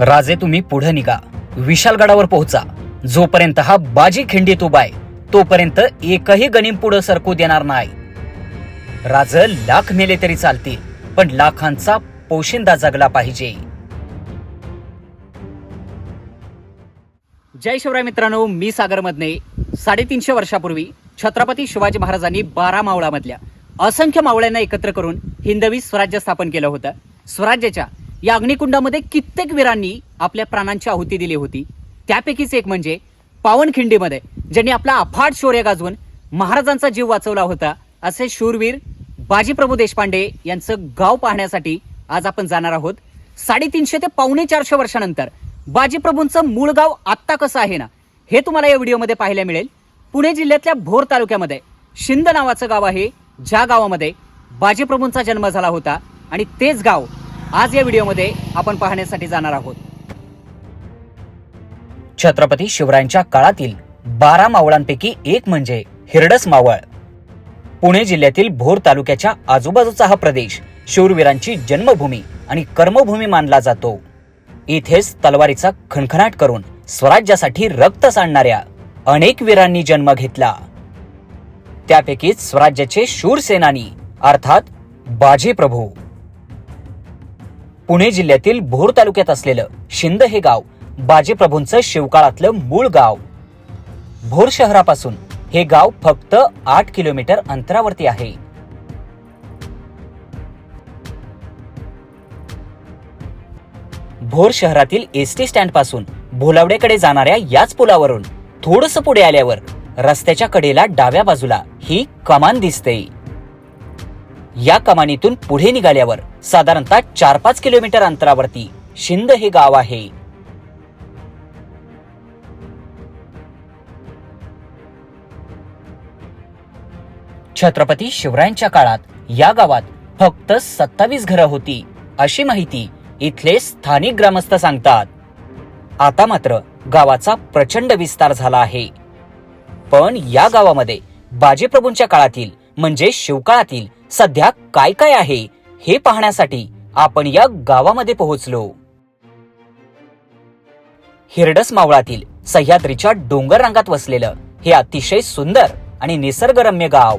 राजे तुम्ही पुढे निघा. विशालगडावर पोहोचा. जोपर्यंत हा बाजी खिंडीत उभा आहे तोपर्यंत एकही गणिम पुढे सरकू देणार नाही. राज लाख मेले तरी चालतील पण लाखांचा पोशिंदा जगला पाहिजे. जय शिवराय मित्रांनो मी सागर मधने साडेतीनशे वर्षापूर्वी छत्रपती शिवाजी महाराजांनी बारा मावळामधल्या असंख्य मावळ्यांना एकत्र करून हिंदवी स्वराज्य स्थापन केलं होतं. स्वराज्याच्या या अग्निकुंडामध्ये कित्येक वीरांनी आपल्या प्राणांची आहुती दिली होती. त्यापैकीच एक म्हणजे पावनखिंडीमध्ये ज्यांनी आपला अफाट शौर्य गाजवून महाराजांचा जीव वाचवला होता असे शूरवीर बाजीप्रभू देशपांडे यांचं गाव पाहण्यासाठी आज आपण जाणार आहोत. साडेतीनशे ते पावणे चारशे वर्षानंतर बाजीप्रभूंचं मूळ गाव आत्ता कसं आहे ना हे तुम्हाला या व्हिडिओमध्ये पाहायला मिळेल. पुणे जिल्ह्यातल्या भोर तालुक्यामध्ये शिंद नावाचं गाव आहे. ज्या गावामध्ये बाजीप्रभूंचा जन्म झाला होता आणि तेच गाव आज या व्हिडिओमध्ये आपण पाहण्यासाठी जाणार आहोत. छत्रपती शिवरायांच्या काळातील बारा मावळांपैकी एक म्हणजे हिरडस मावळ. पुणे जिल्ह्यातील भोर तालुक्याच्या आजूबाजूचा हा प्रदेश शूरवीरांची जन्मभूमी आणि कर्मभूमी मानला जातो. इथेच तलवारीचा खणखणाट करून स्वराज्यासाठी रक्त सांडणाऱ्या अनेक वीरांनी जन्म घेतला. त्यापैकीच स्वराज्याचे शूर सेनानी अर्थात बाजी प्रभू पुणे जिल्ह्यातील भोर तालुक्यात असलेलं शिंद हे गाव बाजीप्रभूंचं शिवकाळातलं मूळ गाव. भोर शहरापासून हे गाव फक्त आठ किलोमीटर अंतरावरती आहे. भोर शहरातील एस टी स्टँडपासून भोलावडेकडे जाणाऱ्या याच पुलावरून थोडस पुढे आल्यावर रस्त्याच्या कडेला डाव्या बाजूला ही कमान दिसते. या कमानीतून पुढे निघाल्यावर साधारणतः चार पाच किलोमीटर अंतरावरती शिंद हे गाव आहे. छत्रपती शिवरायांच्या काळात या गावात फक्त सत्तावीस घरं होती अशी माहिती इथले स्थानिक ग्रामस्थ सांगतात. आता मात्र गावाचा प्रचंड विस्तार झाला आहे. पण या गावामध्ये बाजीप्रभूंच्या काळातील म्हणजे शिवकाळातील सध्या काय काय आहे हे पाहण्यासाठी आपण या गावामध्ये पोहोचलो. हिरडस मावळातील सह्याद्रीच्या डोंगर रांगात वसलेलं हे अतिशय सुंदर आणि निसर्गरम्य गाव.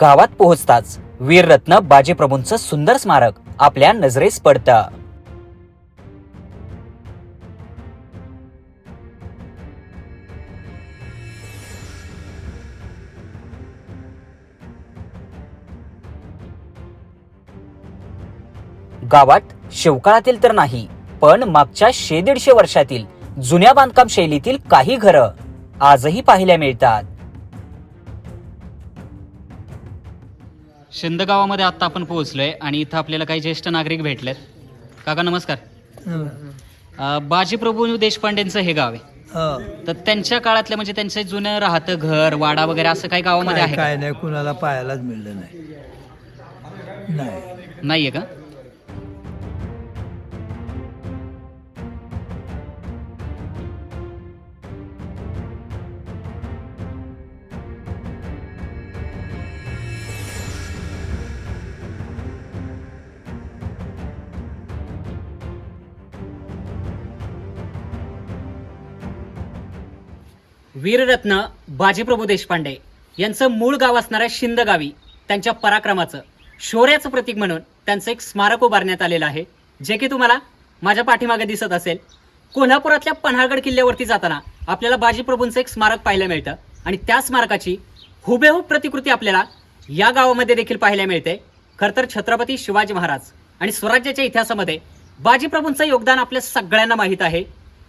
गावात पोहोचताच वीररत्न बाजीप्रभूंचं सुंदर स्मारक आपल्या नजरेस पडतं. गावात शिवकाळातील तर नाही पण मागच्या शे दीडशे वर्षातील जुन्या बांधकाम शैलीतील काही घरं आजही पाहायला मिळतात. शिंद गावामध्ये आता आपण पोहोचलोय आणि इथं आपल्याला काही ज्येष्ठ नागरिक भेटलेत. काका नमस्कार. अं, बाजीप्रभू देशपांडेंचं हे गाव आहे. हो. तर त्यांच्या काळातलं म्हणजे त्यांचं जुनं राहतं घर वाडा वगैरे असं काही गावामध्ये काय आहे का? काय नाही कुणाला पाहायलाच मिळलं नाही. नाही. नाहीये का? वीररत्न बाजीप्रभू देशपांडे यांचं मूळ गाव असणाऱ्या शिंद गावी त्यांच्या पराक्रमाचं शौर्याचं प्रतीक म्हणून त्यांचं एक स्मारक उभारण्यात आलेलं आहे. जे की तुम्हाला माझ्या पाठीमागे दिसत असेल. कोल्हापुरातल्या पन्हाळगड किल्ल्यावरती जाताना आपल्याला बाजीप्रभूंचं एक स्मारक पाहायला मिळतं. आणि त्या स्मारकाची हुबेहूब प्रतिकृती आपल्याला या गावामध्ये देखील पाहायला मिळते. खरं तर छत्रपती शिवाजी महाराज आणि स्वराज्याच्या इतिहासामध्ये बाजीप्रभूंचं योगदान आपल्या सगळ्यांना माहीत आहे.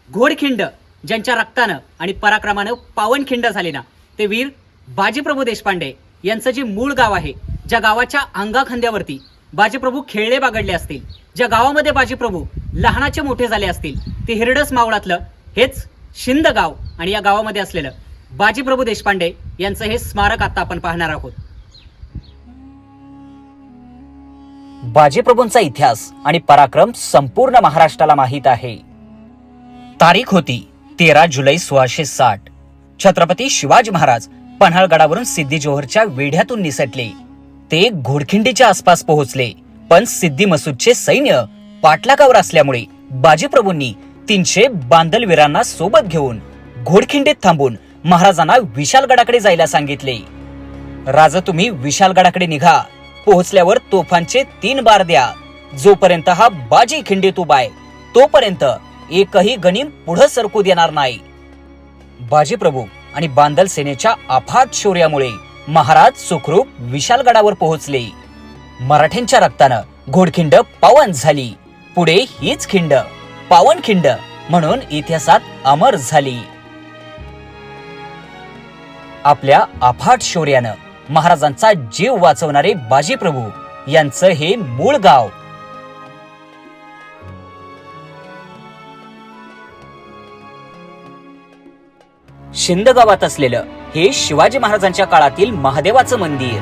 घोडखिंड ज्यांच्या रक्तानं आणि पराक्रमानं पावनखिंड झाले ना ते वीर बाजीप्रभू देशपांडे यांचं जे मूळ गाव आहे ज्या गावाच्या अंगाखांद्यावरती बाजीप्रभू खेळले बागडले असतील ज्या गावामध्ये बाजीप्रभू लहानाचे मोठे झाले असतील ते हिरडस मावळातलं हेच शिंद गाव आणि या गावामध्ये असलेलं बाजीप्रभू देशपांडे यांचं हे स्मारक आता आपण पाहणार आहोत. बाजीप्रभूंचा इतिहास आणि पराक्रम संपूर्ण महाराष्ट्राला माहीत आहे. तारीख होती तेरा जुलै सोळाशे साठ. छत्रपती शिवाजी महाराज पन्हाळगडावरून सिद्धी जोहरच्या वेढ्यातून निसटले. ते घोडखिंडीच्या आसपास पोहोचले पण सिद्धी मसूदचे सैन्य पाठलागावर असल्यामुळे बाजीप्रभूंनी तीनशे बांदलवीरांना सोबत घेऊन घोडखिंडीत थांबून महाराजांना विशालगडाकडे जायला सांगितले. राजा तुम्ही विशालगडाकडे निघा पोहोचल्यावर तोफांचे तीन बार द्या. जोपर्यंत हा बाजी खिंडीत उभा आहे तोपर्यंत एकही गणीम पुढे सरकू देणार नाही. बाजीप्रभू आणि बांदल सेनेच्या अफाट शौर्यामुळे महाराज सुखरूप विशालगडावर पोहोचले. मराठ्यांच्या रक्तानं घोडखिंड पावन झाली. पुढे हीच खिंड पावनखिंड म्हणून इतिहासात अमर झाली. आपल्या अफाट शौर्यानं महाराजांचा जीव वाचवणारे बाजीप्रभू यांचं हे मूळ गाव शिंद गावात असलेलं हे शिवाजी महाराजांच्या काळातील महादेवाचं मंदिर.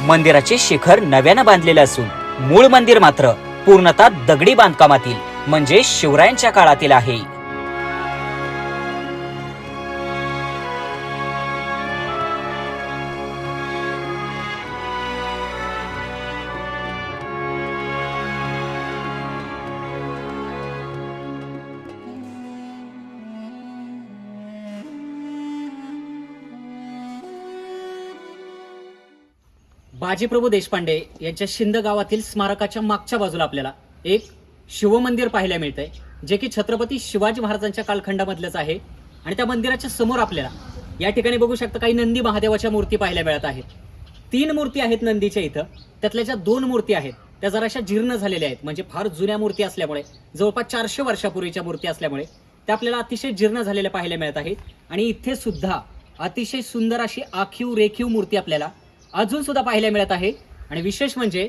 मंदिराचे शिखर नव्यानं बांधलेलं असून मूळ मंदिर मात्र पूर्णतः दगडी बांधकामातील म्हणजे शिवरायांच्या काळातील आहे. बाजीप्रभू देशपांडे यांच्या शिंद गावातील स्मारकाच्या मागच्या बाजूला आपल्याला एक शिवमंदिर पाहायला मिळतंय जे की छत्रपती शिवाजी महाराजांच्या कालखंडामधलंच आहे. आणि त्या मंदिराच्या समोर आपल्याला या ठिकाणी बघू शकता काही नंदी महादेवाच्या मूर्ती पाहायला मिळत आहेत. तीन मूर्ती आहेत नंदीच्या इथं. त्यातल्या ज्या दोन मूर्ती आहेत त्या जराशा जीर्ण झालेल्या आहेत. म्हणजे फार जुन्या मूर्ती असल्यामुळे जवळपास चारशे वर्षापूर्वीच्या मूर्ती असल्यामुळे त्या आपल्याला अतिशय जीर्ण झालेल्या पाहायला मिळत आहेत. आणि इथे सुद्धा अतिशय सुंदर अशी आखीव रेखीव मूर्ती आपल्याला अजून सुद्धा पाहायला मिळत आहे. आणि विशेष म्हणजे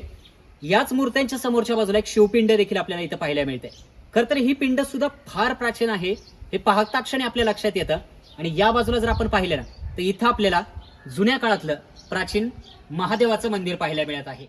याच मूर्त्यांच्या समोरच्या बाजूला एक शिवपिंड देखील आपल्याला इथं पाहायला मिळते खर तर ही पिंड सुद्धा फार प्राचीन आहे. हे पाहता क्षणी आपल्या लक्षात येतं. आणि या बाजूला जर आपण पाहिलं ना तर इथं आपल्याला जुन्या काळातलं प्राचीन महादेवाचं मंदिर पाहायला मिळत आहे.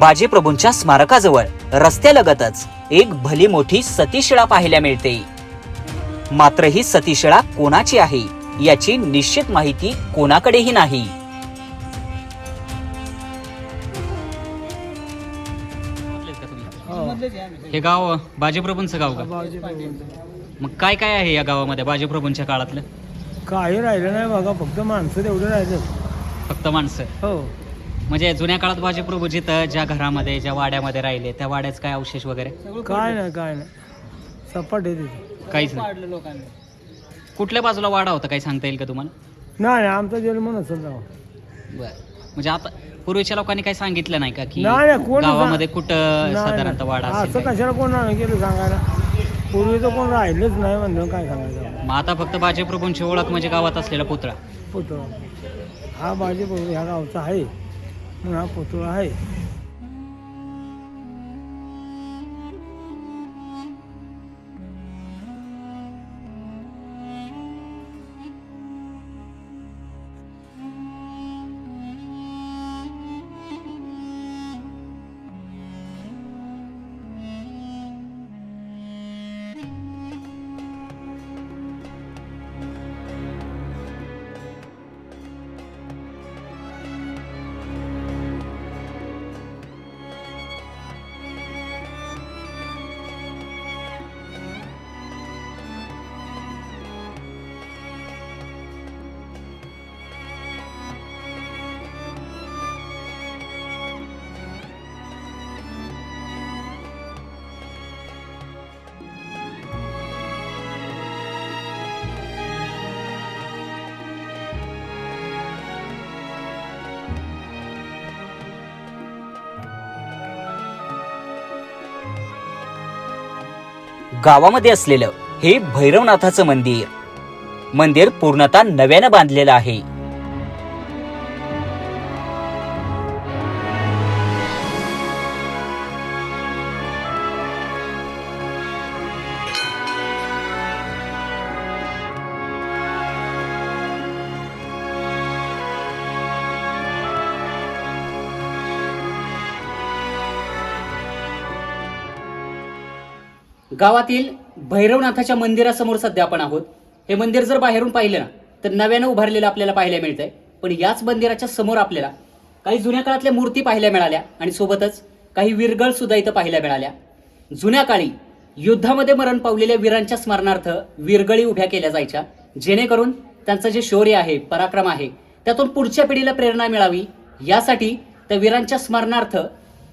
बाजीप्रभूंच्या स्मारकाजवळ. रस्त्यालगतच एक भली मोठी सतीशिळा पाहायला मिळते. मात्र ही सतीशिळा कोणाची आहे याची निश्चित माहिती कोणाकडेही नाही. हे गाव बाजीप्रभूंचं गाव का? मग काय काय आहे या गावामध्ये बाजीप्रभूंच्या काळातलं? काही राहिलं नाही बघा फक्त माणसं तेवढे राहिले फक्त माणसं? हो. म्हणजे जुन्या काळात बाजीप्रभू जिथं ज्या घरामध्ये ज्या वाड्यामध्ये राहिले त्या वाड्याच काय अवशेष वगैरे? काय नाही काय नाही. सपाट आहे तिथे. काहीच नाही. कुठल्या बाजूला वाडा होता? काही सांगता येईल का तुम्हाला? नाही नाही आमचा जन्म नसेल तेव्हा. बर. म्हणजे आता पूर्वीच्या लोकांनी काही सांगितलं नाही का की नाही नाही कोण गावामध्ये कुठं नाही, साधारणतः वाडा नाही. असेल? असं? कशाला कोण नाही केलं सांगायला. पूर्वी तर कोण राहिलंच नाही म्हणलं काय सांगायचं? मग आता फक्त बाजीप्रभूंची ओळख म्हणजे गावात असलेला पुतळा. पुतळा. हा माझे ह्या गावचा आहे. म्हणून हा पुतळा आहे गावामध्ये असलेलं हे भैरवनाथाचं मंदिर. मंदिर पूर्णतः नव्यानं बांधलेलं आहे. गावातील भैरवनाथाच्या मंदिरासमोर सध्या आपण आहोत. हे मंदिर जर बाहेरून पाहिलं ना तर नव्यानं उभारलेलं आपल्याला पाहायला मिळतंय. पण याच मंदिराच्या समोर आपल्याला काही जुन्या काळातल्या मूर्ती पाहायला मिळाल्या आणि सोबतच काही विरगळ सुद्धा इथं पाहायला मिळाल्या. जुन्या काळी युद्धामध्ये मरण पावलेल्या वीरांच्या स्मरणार्थ विरगळी उभ्या केल्या जायच्या. जेणेकरून त्यांचं जे शौर्य आहे पराक्रम आहे त्यातून पुढच्या पिढीला प्रेरणा मिळावी. यासाठी त्या वीरांच्या स्मरणार्थ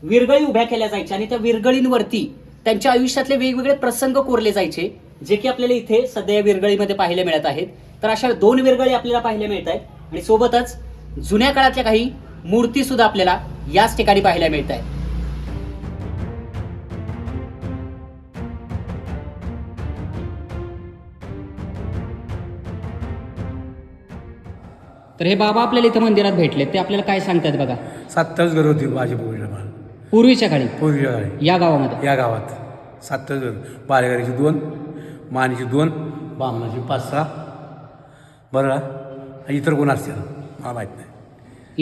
विरगळी उभ्या केल्या जायच्या आणि त्या विरगळींवरती त्यांच्या आयुष्यातले वेगवेगळे प्रसंग कोरले जायचे जे की आपल्याला इथे सध्या या विरगळीमध्ये पाहायला मिळत आहेत. तर अशा दोन विरगळी आपल्याला पाहायला मिळत आहेत आणि सोबतच जुन्या काळातल्या काही मूर्ती सुद्धा आपल्याला याच ठिकाणी पाहायला मिळत आहेत. तर हे बाबा आपल्याला इथं मंदिरात भेटले. ते आपल्याला काय सांगतात बघा? सातच घर होती माझी पूर्वीला मला पूर्वीच्या काळी पूर्वीच्या काळी. या गावामध्ये. या गावात घर बालेगाडीची दोन मानीची दोन बामणाची पाच सहा. बरं? इतर कोण असतील? मला माहीत नाही.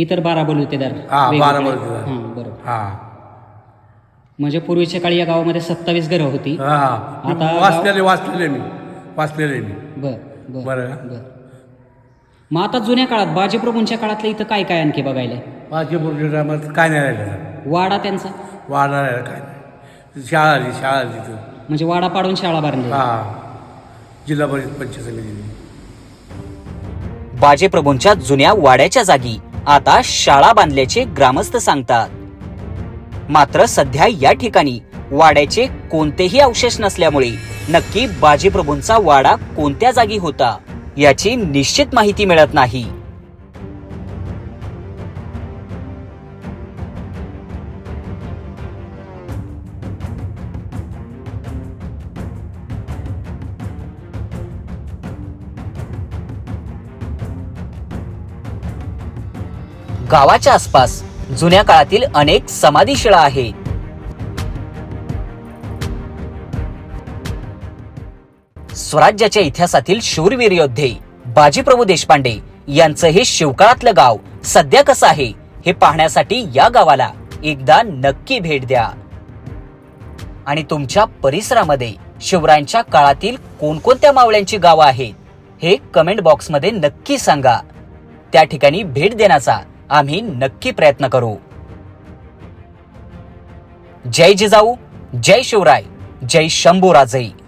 इतर बारा बलुतेदार हा. बारा बलुतेदार. हां, बरोबर हां. म्हणजे पूर्वीच्या काळी या गावामध्ये सत्तावीस घरं होती. हां आता वाचलेले वाचलेले मी. वाचलेले मी. बर बर? बर. मग आता जुन्या काळात बाजीप्रभूंच्या काळातलं इथं काय काय आणखी बघायला माझ्या पूर्वीच्या टायमात काय नाही राहिलं. वाडा त्यांचा? वाढणार राहिलं काय नाही. शाळा आली शाळा आली तिथं. म्हणजे वाडा पाडून शाळा बांधली हां. जिल्हा परिषद पंचायत समिती. बाजेप्रभूंच्या जुन्या वाड्याच्या जागी आता शाळा बांधल्याचे ग्रामस्थ सांगतात. मात्र सध्या या ठिकाणी वाड्याचे कोणतेही अवशेष नसल्यामुळे नक्की बाजीप्रभूंचा वाडा कोणत्या जागी होता? याची निश्चित माहिती मिळत नाही. गावाच्या आसपास जुन्या काळातील अनेक समाधीशिळा आहेत. स्वराज्याच्या इतिहासातील शूरवीर योद्धे बाजीप्रभू देशपांडे यांचं हे शिवकाळातलं गाव सध्या कसं आहे हे पाहण्यासाठी या गावाला एकदा नक्की भेट द्या. आणि तुमच्या परिसरामध्ये शिवरायांच्या काळातील कोणकोणत्या मावळ्यांची गावं आहेत हे कमेंट बॉक्समध्ये नक्की सांगा. त्या ठिकाणी भेट देण्याचा आम्ही नक्की प्रयत्न करू. जय जिजाऊ जय शिवराय जय शंभूराजे.